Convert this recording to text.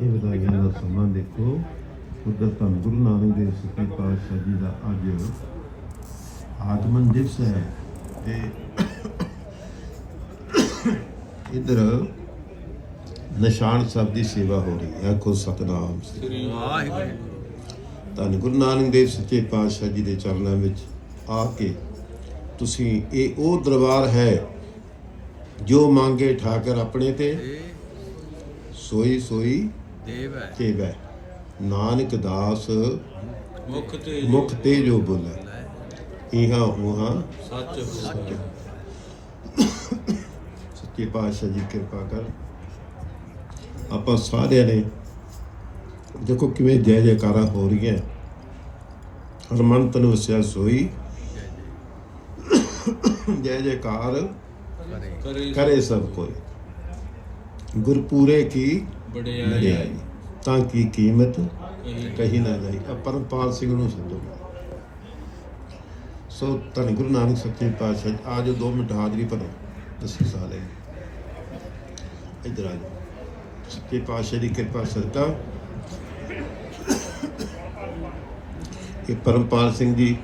ਇਹ ਵਧਾਈਆਂ ਦਾ ਸਮਾਂ ਦੇਖੋ। ਉਧਰ ਤਾਂ ਗੁਰੂ ਨਾਨਕ ਦੇਵ ਸੱਚੇ ਪਾਤਸ਼ਾਹ ਜੀ ਦਾ ਅੱਜ ਆਗਮਨ ਦਿਵਸ ਹੈ ਤੇ ਇਧਰ ਨਿਸ਼ਾਨ ਸਾਹਿਬ ਦੀ ਸੇਵਾ ਹੋ ਰਹੀ ਹੈ। ਆਖੋ ਸਤਨਾਮ ਸ੍ਰੀ ਵਾਹਿਗੁਰੂ। ਧੰਨ ਗੁਰੂ ਨਾਨਕ ਦੇਵ ਸੱਚੇ ਪਾਤਸ਼ਾਹ ਜੀ ਦੇ ਚਰਨਾਂ ਵਿੱਚ ਆ ਕੇ ਤੁਸੀਂ ਇਹ ਉਹ ਦਰਬਾਰ ਹੈ ਜੋ ਮੰਗੇ ਠਾਕਰ ਆਪਣੇ ਤੇ। ਸੋਈ ਸੋਈ ਦੇਵ ਹੈ। ਤੇਵੈ ਨਾਨਕ ਦਾਸ ਮੁਖ ਤੇ ਮੁਖ ਤੇ ਜੋ ਬੋਲੇ। ਇਹਾਂ ਉਹਾਂ ਸੱਚ ਸੱਚ। ਸੱਚੇ ਪਾਤਸ਼ਾਹ ਜੀ ਕਿਰਪਾ ਕਰ। ਆਪਾਂ ਸਾਰਿਆਂ ਨੇ ਦੇਖੋ ਕਿਵੇਂ ਜੈ ਜੈਕਾਰਾਂ ਹੋ ਰਹੀਆਂ। ਹਰਮੰਤ ਨੂੰ ਵਸਿਆ ਸੋਈ। ਜੈ ਜੈਕਾਰ ਕਰੇ। ਕਰੇ ਕਰੇ ਸਭ ਕੋਈ ਗੁਰਪੂਰੇ ਕੀ ਬੜਿਆਈ ਵਡਿਆਈ ਤਾਂ ਕੀ ਕੀਮਤ? ਕਹੀ ਨਾ ਜਾਈ। ਆ ਪਰਮਪਾਲ ਸਿੰਘ ਨੂੰ ਸੱਦੋ ਸੋ ਧੰਨ ਗੁਰੂ ਨਾਨਕ ਸੱਚੇ ਪਾਤਸ਼ਾਹ ਆ ਜੋ 2 ਮਿੰਟ ਹਾਜ਼ਰੀ ਭਰੋ ਦਸੀ ਸਾਲੇ। ਇਧਰ ਆ ਜਾਓ। ਸੱਚੇ ਪਾਤਸ਼ਾਹ ਦੀ ਕਿਰਪਾ ਸਦਕਾ। ਇਹ ਪਰਮਪਾਲ ਸਿੰਘ ਜੀ